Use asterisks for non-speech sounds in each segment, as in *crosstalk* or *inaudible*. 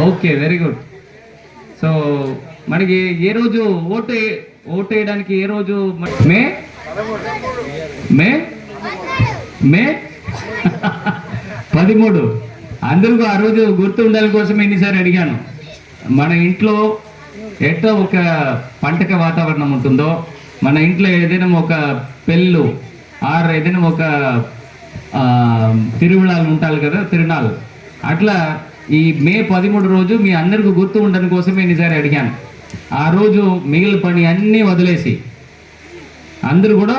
Okay very good so మనకి ఏ రోజు vote vote వేయడానికి ఏ రోజు మే మే? మే? *laughs* పదమూడు. అందరికీ ఆ రోజు గుర్తు ఉండాలి కోసం ఎన్నిసార్లు అడిగాను. మన ఇంట్లో ఎట్లా ఒక పంటక వాతావరణం ఉంటుందో మన ఇంట్లో ఏదైనా ఒక పెళ్ళు ఆర్ ఏదైనా ఒక ఆ, తిరువిళాలు ఉంటాయి కదా తిరునాళ్ళు. అట్లా ఈ మే పదమూడు రోజు మీ అందరికీ గుర్తు ఉండడం కోసం ఎన్నిసార్లు అడిగాను. ఆ రోజు మిగిలిన పని అన్నీ వదిలేసి అందరూ కూడా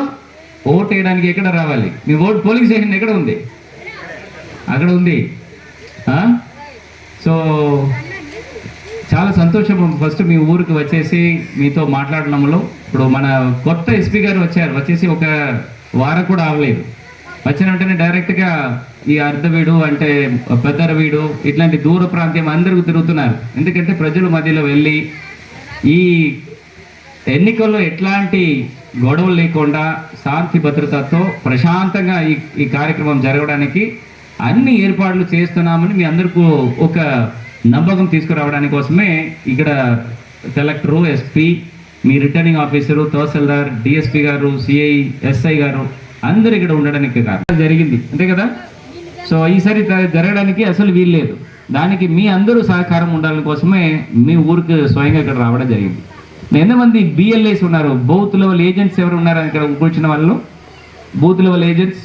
ఓటు వేయడానికి ఎక్కడ రావాలి? మీ ఓటు పోలింగ్ స్టేషన్ ఎక్కడ ఉంది? అక్కడ ఉంది. సో చాలా సంతోషం. ఫస్ట్ మీ ఊరికి వచ్చేసి మీతో మాట్లాడడంలో. ఇప్పుడు మన కొత్త ఎస్పీ గారు వచ్చారు. వచ్చేసి ఒక వారం కూడా అవ్వలేదు వచ్చిన వెంటనే డైరెక్ట్గా ఈ అర్ధవీడు అంటే పెద్దరవీడు ఇట్లాంటి దూర ప్రాంతం అందరికీ తిరుగుతున్నారు. ఎందుకంటే ప్రజల మధ్యలో వెళ్ళి ఈ ఎన్నికల్లో ఎట్లాంటి గొడవలు లేకుండా శాంతి భద్రతతో ప్రశాంతంగా ఈ ఈ కార్యక్రమం జరగడానికి అన్ని ఏర్పాట్లు చేస్తున్నామని మీ అందరికీ ఒక నమ్మకం తీసుకురావడానికి కోసమే ఇక్కడ కలెక్టరు ఎస్పీ మీ రిటర్నింగ్ ఆఫీసరు తహసీల్దార్ డిఎస్పీ గారు సిఐ ఎస్ఐ గారు అందరు ఇక్కడ ఉండడానికి కారణం. జరిగింది. అంతే కదా? సో ఈసారి జరగడానికి అసలు వీలు లేదు. దానికి మీ అందరూ సహకారం ఉండాలని కోసమే మీ ఊరికి స్వయంగా ఇక్కడ రావడం జరిగింది. ఎంతమంది బిఎల్ఏస్ ఉన్నారు? బూత్ లెవెల్ ఏజెంట్స్ ఎవరు ఉన్నారు ఇక్కడ కూర్చున్న వాళ్ళు? Booth level agents?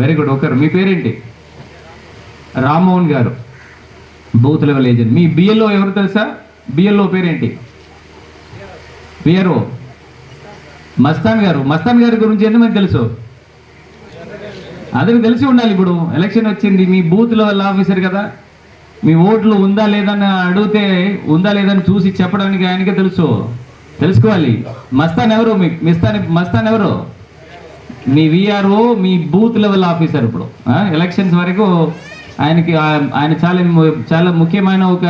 Very good ఒకరు. మీ పేరేంటి? రామ్మోహన్ గారు. Booth level agent. మీ బిఎల్ఓ ఎవరు తెలుసా? బిఎల్ఓ పేరేంటి? బిఆర్ఓ మస్తాన్ గారు. మస్తాన్ గారి గురించి ఎంతమంది తెలుసు? అందరికి తెలిసి ఉండాలి ఇప్పుడు. ఎలక్షన్ వచ్చింది మీ బూత్ ఆఫీసర్ కదా. మీ ఓట్లు ఉందా లేదని అడిగితే ఉందా లేదని చూసి చెప్పడానికి ఆయనకే తెలుసు. తెలుసుకోవాలి. మస్తాన్ ఎవరు? మీ మిస్తాన్ మస్తాన్ ఎవరు? మీ విఆర్ఓ మీ బూత్ లెవెల్ ఆఫీసర్ ఇప్పుడు. ఎలక్షన్స్ వరకు ఆయనకి ఆయన చాలా చాలా ముఖ్యమైన ఒక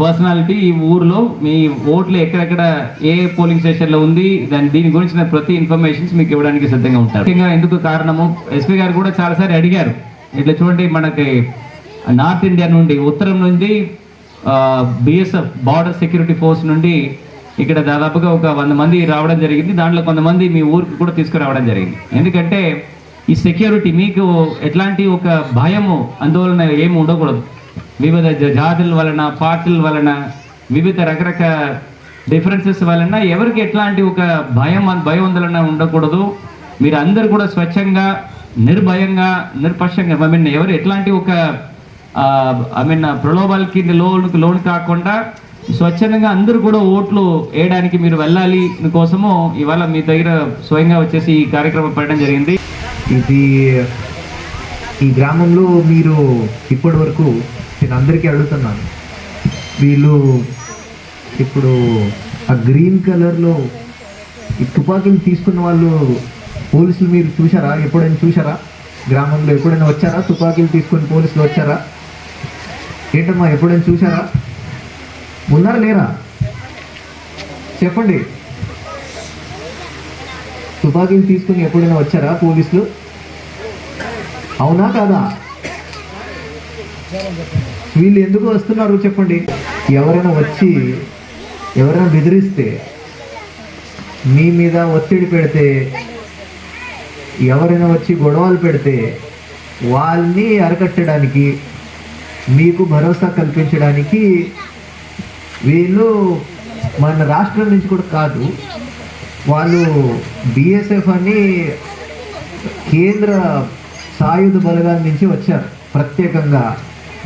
పర్సనాలిటీ ఈ ఊర్లో మీ ఓట్లు ఎక్కడెక్కడ ఏ పోలింగ్ స్టేషన్లో ఉంది దాని దీని గురించిన ప్రతి ఇన్ఫర్మేషన్స్ మీకు ఇవ్వడానికి సిద్ధంగా ఉంటారు. ముఖ్యంగా ఎందుకు కారణము? ఎస్పీ గారు కూడా చాలాసారి అడిగారు. ఇట్లా చూడండి మనకి నార్త్ ఇండియా నుండి ఉత్తరం నుండి బిఎస్ఎఫ్ బార్డర్ సెక్యూరిటీ ఫోర్స్ నుండి ఇక్కడ దాదాపుగా ఒక వంద మంది రావడం జరిగింది. దాంట్లో కొంతమంది మీ ఊరికి కూడా తీసుకురావడం జరిగింది. ఎందుకంటే ఈ సెక్యూరిటీ మీకు ఎట్లాంటి ఒక భయము ఆందోళన ఏమి ఉండకూడదు. వివిధ జాతుల వలన పార్టీల వలన వివిధ రకరకాల డిఫరెన్సెస్ వలన ఎవరికి ఎట్లాంటి ఒక భయం భయోందోళన ఉండకూడదు. మీరు అందరు కూడా స్వచ్ఛంగా నిర్భయంగా నిర్పక్షంగా ఐ మీన్ ఎవరు ఎట్లాంటి ఒక ఐ మీన్ ప్రలోభాలకి లోన్ లోన్ కాకుండా స్వచ్ఛందంగా అందరూ కూడా ఓట్లు వేయడానికి మీరు వెళ్ళాలి కోసము ఇవాళ మీ దగ్గర స్వయంగా వచ్చేసి ఈ కార్యక్రమం పెట్టడం జరిగింది. ఇది ఈ గ్రామంలో మీరు ఇప్పటి వరకు నేను అందరికీ అడుగుతున్నాను. వీళ్ళు ఇప్పుడు ఆ గ్రీన్ కలర్లో ఈ తుపాకీలు తీసుకున్న వాళ్ళు పోలీసులు మీరు చూసారా ఎప్పుడైనా చూసారా గ్రామంలో ఎప్పుడైనా వచ్చారా? తుపాకీలు తీసుకొని పోలీసులు వచ్చారా? ఏంటమ్మా ఎప్పుడైనా చూసారా ఉన్నారా లేరా? చెప్పండి. తుపాకీలు తీసుకుని ఎప్పుడైనా వచ్చారా పోలీసులు? అవునా కాదా? వీళ్ళు ఎందుకు వస్తున్నారు చెప్పండి. ఎవరైనా వచ్చి ఎవరైనా బెదిరిస్తే మీ మీద ఒత్తిడి పెడితే ఎవరైనా వచ్చి గొడవలు పెడితే వాళ్ళని అరకట్టడానికి మీకు భరోసా కల్పించడానికి వీళ్ళు మన రాష్ట్రం నుంచి కూడా కాదు వాళ్ళు బిఎస్ఎఫ్ అని కేంద్ర సాయుధ బలగాల నుంచి వచ్చారు ప్రత్యేకంగా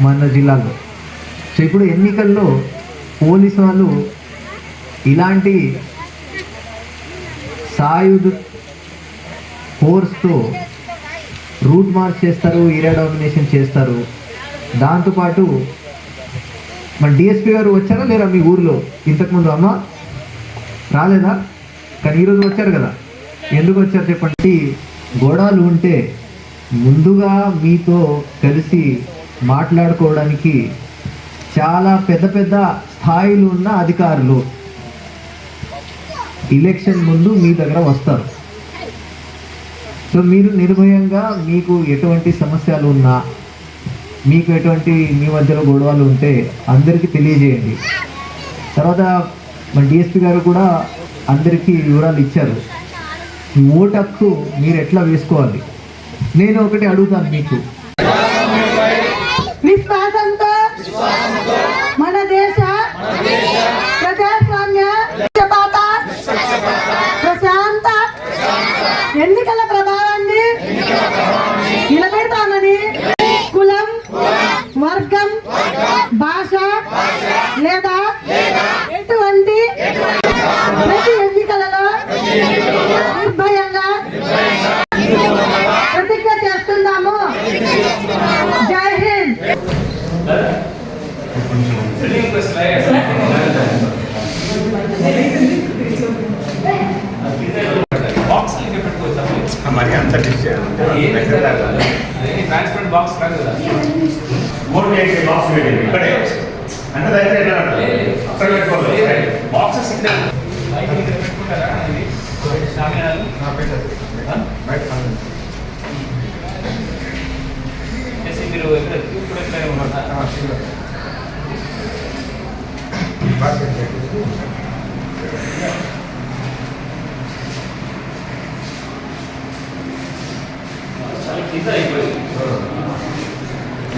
మన జిల్లాలో. సో ఇప్పుడు ఎన్నికల్లో పోలీసు వాళ్ళు ఇలాంటి సాయుధ ఫోర్స్తో రూట్ మార్చ్ చేస్తారు ఏరియా డామినేషన్ చేస్తారు. దాంతోపాటు మన డిఎస్పీ గారు వచ్చారా లేరా మీ ఊర్లో? ఇంతకుముందు అమ్మ రాలేదా? కానీ ఈరోజు వచ్చారు కదా. ఎందుకు వచ్చారు చెప్పండి? గొడవలు ఉంటే ముందుగా మీతో కలిసి మాట్లాడుకోవడానికి చాలా పెద్ద పెద్ద స్థాయిలు ఉన్న అధికారులు ఎలక్షన్ ముందు మీ దగ్గర వస్తారు. సో మీరు నిర్భయంగా మీకు ఎటువంటి సమస్యలు ఉన్నా మీకు ఎటువంటి మీ మధ్యలో గొడవలు ఉంటే అందరికీ తెలియజేయండి. తర్వాత మన డిఎస్పి గారు కూడా అందరికీ వివరాలు ఇచ్చారు. ఓటు హక్కు మీరు ఎట్లా వేసుకోవాలి? నేను ఒకటి అడుగుతాను మీకు. మరి అంత డిస్టెన్స్ ట్రాన్స్పరెంట్ బాక్స్ కాదు కదా ఓటు వేసే బాక్స్ పెట్టింది ఇక్కడే అంటే దగ్గర ఎట్లా అంటారు? అక్కడ పెట్టుకోవాలి బాక్సెస్ ఇక్కడ బయట ఇక్కడ పెట్టుకుంటారా ఇది షామియానాలు? చేసి మీరు ఎక్కడ ఇప్పుడు ఎక్కడ ఉన్నారా చాలా కింద అయిపోయింది పైన తీసేసేమో ఇది క్యూ